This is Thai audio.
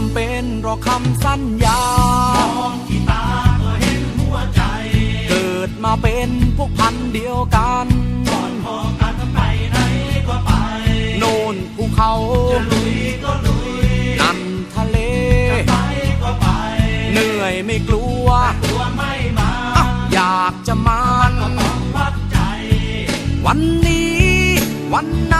จำเป็นหรอกคำสัญญามองที่ตาก็เห็นหัวใจ เกิดมาเป็นพวกพันธุ์เดียวกันก่อนพอกันไปไหนก็ไป โน่นภูเขาจะลุยก็ลุย นั่นทะเลจะไปก็ไป เหนื่อยไม่กลัวตัวไม่มาอะอยากจะมันก็ต้องวัดใจ วันนี้วันไหน